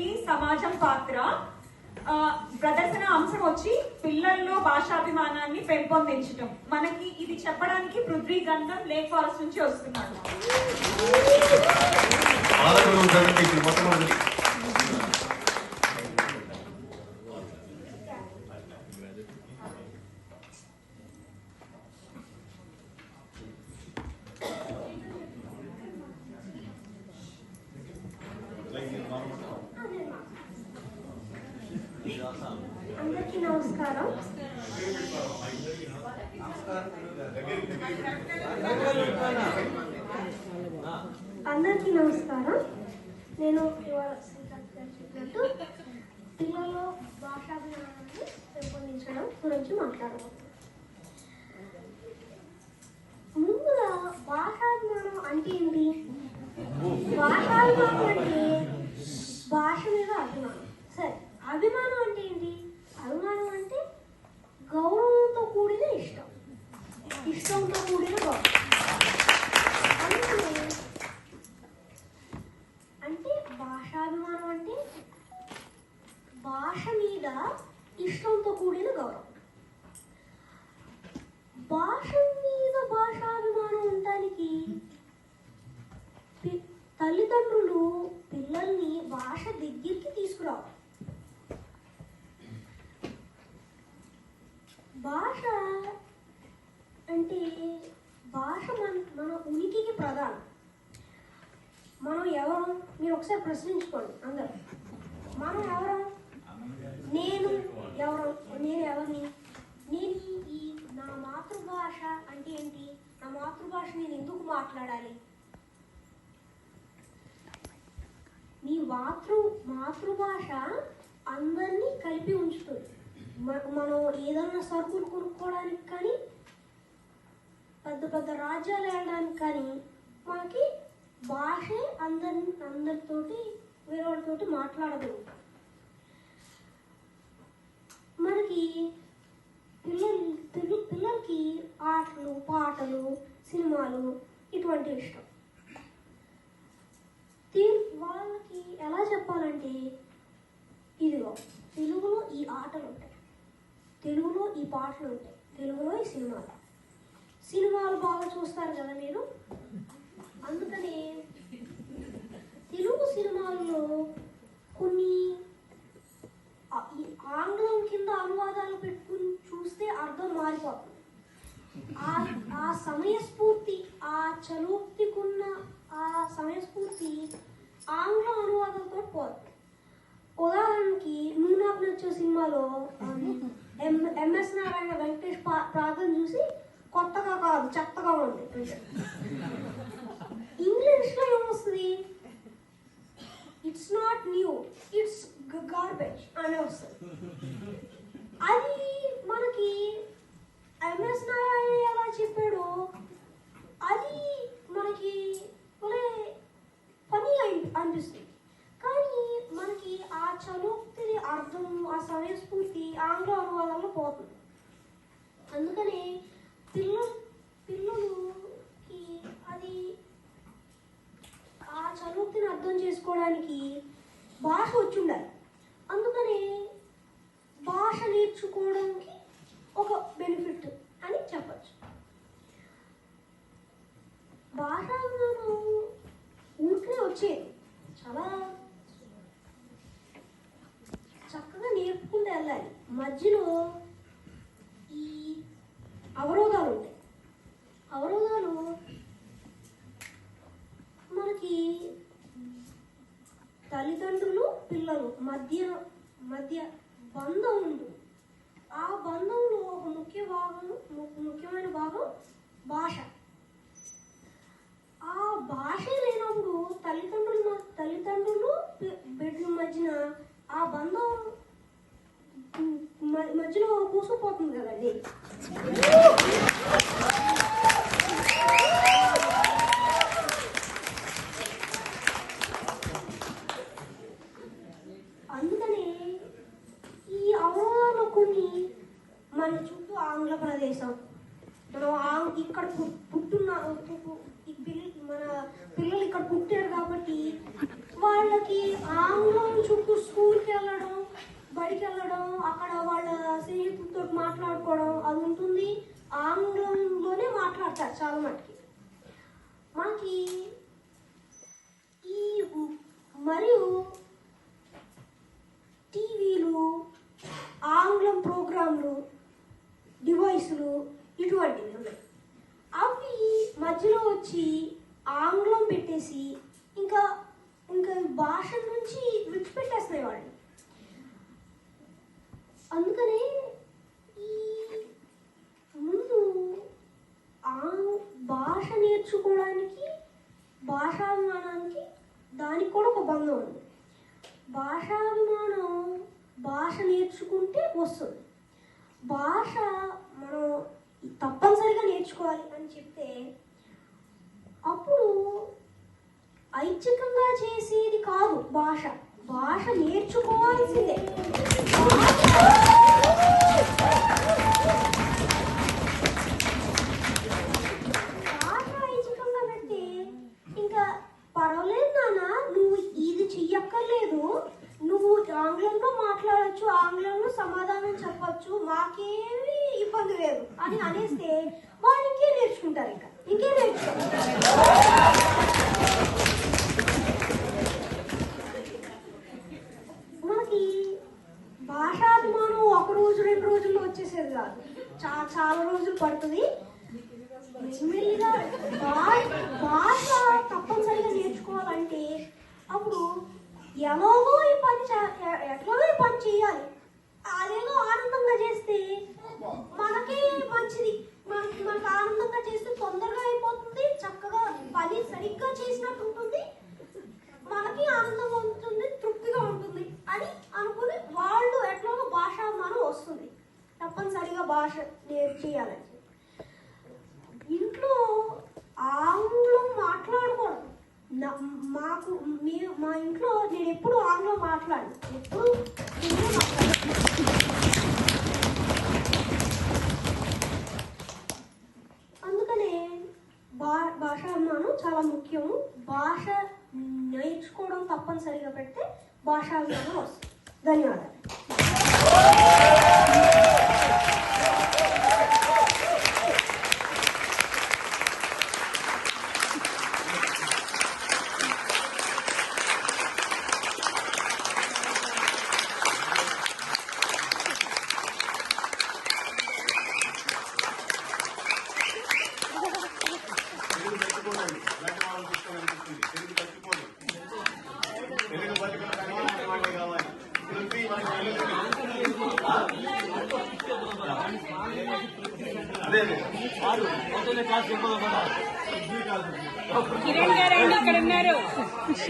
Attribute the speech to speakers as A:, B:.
A: సంస్కృతి సమాజం పాత్ర. ప్రదర్శన అంశం వచ్చి పిల్లల్లో భాషాభిమానాన్ని పెంపొందించడం మనకి ఇది చెప్పడానికి పృథ్వీ గంధం లేక్ ఫారెస్ట్ నుంచి వస్తున్నాడు.
B: అందరికీ నమస్కారం. అందరికీ నమస్కారం నేను ఇవాళ శ్రీకాంత్ గారు చెప్పినట్టు పిల్లల్లో భాషాభిమానాన్ని పెంపొందించడం గురించి మాట్లాడబోతున్నాను ముందుగా భాషాభిమానం అంటే ఏంటి? భాషాభిమానం అంటే భాష మీద అభిమానం. సరే అభిమానం అంటే ఏంటి? అభిమానం అంటే గౌరవంతో కూడిన ఇష్టం. ఇష్టంతో కూడిన గౌరవం. అంటే భాషాభిమానం అంటే భాష మీద ఇష్టంతో కూడిన గౌరవం. భాష మీద భాషాభిమానం ఉండటానికి తల్లిదండ్రులు పిల్లల్ని భాష దగ్గరికి తీసుకురావు భాష అంటే భాష మన మన ఉనికికి ప్రధానం. మనం ఎవరు? మీరు ఒకసారి ప్రశ్నించుకోండి అందరూ. మనం ఎవరు? నేను ఎవరు? నేను ఎవరిని? నేను ఈ నా మాతృభాష అంటే ఏంటి? నా మాతృభాష నేను ఎందుకు మాట్లాడాలి మీ మాతృ మాతృభాష అందరినీ కలిపి ఉంచుతుంది. మనం ఏదైనా సరుకులు కొనుక్కోవడానికి కానీ పెద్ద పెద్ద రాజ్యాలు వెళ్ళడానికి కానీ మనకి భాషే అందరి అందరితోటి వేరే వాళ్ళతోటి మాట్లాడగలుగుతాం. మనకి పిల్లలు పిల్లలకి ఆటలు పాటలు సినిమాలు ఇటువంటి ఇష్టం దీ- వాళ్ళకి ఎలా చెప్పాలంటే ఇదిగో తెలుగులో ఈ ఆటలు ఉంటాయి తెలుగులో ఈ పాటలు ఉంటాయి తెలుగులో ఈ సినిమాలు. సినిమాలు బాగా చూస్తారు కదా మీరు? అందుకని తెలుగు సినిమాల్లో కొన్ని ఆంగ్లం కింద అనువాదాలు పెట్టుకుని చూస్తే అర్థం మారిపోతుంది. ఆ ఆ సమయస్ఫూర్తి ఆ చలోక్తికున్న ఆ సమయస్ఫూర్తి ఆంగ్ల అనువాదంతో పోతుంది. ఉదాహరణకి నువ్వు వచ్చే నచ్చే సినిమాలో ఎం ఎంఎస్ నారాయణ వెంకటేష్ ప్రాంతం ప్రార్థన చూసి కొత్తగా కాదు చెత్తగా ఉంది. ఇంగ్లీష్లో ఏమొస్తుంది? It's not new it's garbage అని వస్తుంది. అది మనకి ఎంఎస్ నారాయణ ఎలా చెప్పాడో అది మనకి ఒరే పని అయి- అనిపిస్తుంది కానీ మనకి ఆ చలోక్తి అర్థం ఆ సమయస్ఫూర్తి ఆంగ్ల అనువాదంలో పోతుంది అందుకని పిల్లలు పిల్లలకి అది ఆ చలోక్తిని అర్థం చేసుకోవడానికి భాష వచ్చి ఉండాలి అందుకని భాష నేర్చుకోవడానికి ఒక బెనిఫిట్ అని చెప్పచ్చు భాష మనం ఊరికే వచ్చేది చాలా చక్కగా నేర్పుకుంటూ వెళ్ళాలి మధ్యలో ఈ అవరోధాలు ఉంటాయి. అవరోధాలు మనకి తల్లిదండ్రులు పిల్లలు మధ్య మధ్య బంధం ఉంది ఆ బంధంలో ఒక ముఖ్య భాగం ము- ముఖ్యమైన భాగం భాష. ఆ భాష లేనప్పుడు తల్లిదండ్రులు తల్లిదండ్రులు బిడ్డల మధ్యన ఆ బంధం మధ్యలో కూసుకుపోతుంది కదండి. అందుకనే ఈ అవరోధాలు కొన్ని మన చుట్టూ ఆంగ్ల ప్రదేశం మనం ఇక్కడ పుట్టున్న మన పిల్లలు ఇక్కడ పుట్టారు కాబట్టి వాళ్ళకి ఆంగ్లం చుట్టూ స్కూల్కి వెళ్ళడం బడికి వెళ్ళడం అక్కడ వాళ్ళ స్నేహితులతో మాట్లాడుకోవడం అది ఉంటుంది. ఆంగ్లంలోనే మాట్లాడతారు చాలా మటుకి. మనకి ఈ మరియు టీవీలు ఆంగ్లం ప్రోగ్రాంలు డివైసులు ఇటువంటివి ఉన్నాయి. అవి మధ్యలో వచ్చి ఆంగ్లం పెట్టేసి ఇంకా ఇంకా భాష నుంచి విడిచిపెట్టేస్తున్నాయి వాళ్ళు అందుకనే ఈ ముందు ఆ భాష నేర్చుకోవడానికి భాషాభిమానానికి దానికి కూడా ఒక బంధం ఉంది. భాషాభిమానం భాష నేర్చుకుంటే వస్తుంది. భాష మనం తప్పనిసరిగా నేర్చుకోవాలి అని చెప్తే అప్పుడు ఐచ్ఛికంగా చేసేది కాదు భాష. భాష నేర్చుకోవాల్సిందే. సమాధానం మాకేమి మాకేమీ ఇబ్బంది లేదు. అని అనేస్తే వాళ్ళు ఇంకే నేర్చుకుంటారు ఇంకా? ఇంకే నేర్చుకుంటారు? మనకి భాషాభిమానం ఒక రోజు రెండు రోజుల్లో వచ్చేసేది కాదు. చా చాలా రోజులు పడుతుంది. మెల్లిగా భాష తప్పనిసరిగా నేర్చుకోవాలంటే అప్పుడు ఎలాగో ఈ పని చే- ఎట్లాగో ఈ పని చేయాలి. అదేదో ఆనందంగా చేస్తే మనకే మంచిది. మనకి మనకి ఆనందంగా చేస్తే తొందరగా అయిపోతుంది చక్కగా పని సరిగ్గా చేసినట్టు ఉంటుంది. మనకి ఆనందంగా ఉంటుంది తృప్తిగా ఉంటుంది అని అనుకుని వాళ్ళు ఎట్లాగో భాష మనం వస్తుంది. తప్పనిసరిగా భాష నేర్చేయాలని ఇంట్లో ఆంగ్లం మాట్లాడకూడదు. మాకు మీరు మా ఇంట్లో నేను ఎప్పుడు ఆంగ్లం మాట్లాడు ఎప్పుడు తెలుగే మాట్లాడాను అందుకనే భా భాషాభిమానం చాలా ముఖ్యము భాష నేర్చుకోవడం తప్పనిసరిగా పెడితే భాషాభిమానం వస్తుంది. ధన్యవాదాలు
C: తెలుగు తట్టుకోండి ఇలాంటి వాళ్ళని చూసుకొని అనిపిస్తుంది తెలుగు తట్టుకోండి తెలుగు బతుకులు వాళ్ళే కావాలి తెలుగు మనకి తెలుగు అదే అదే
D: కిరణ్ గారు ఇక్కడ ఉన్నారు.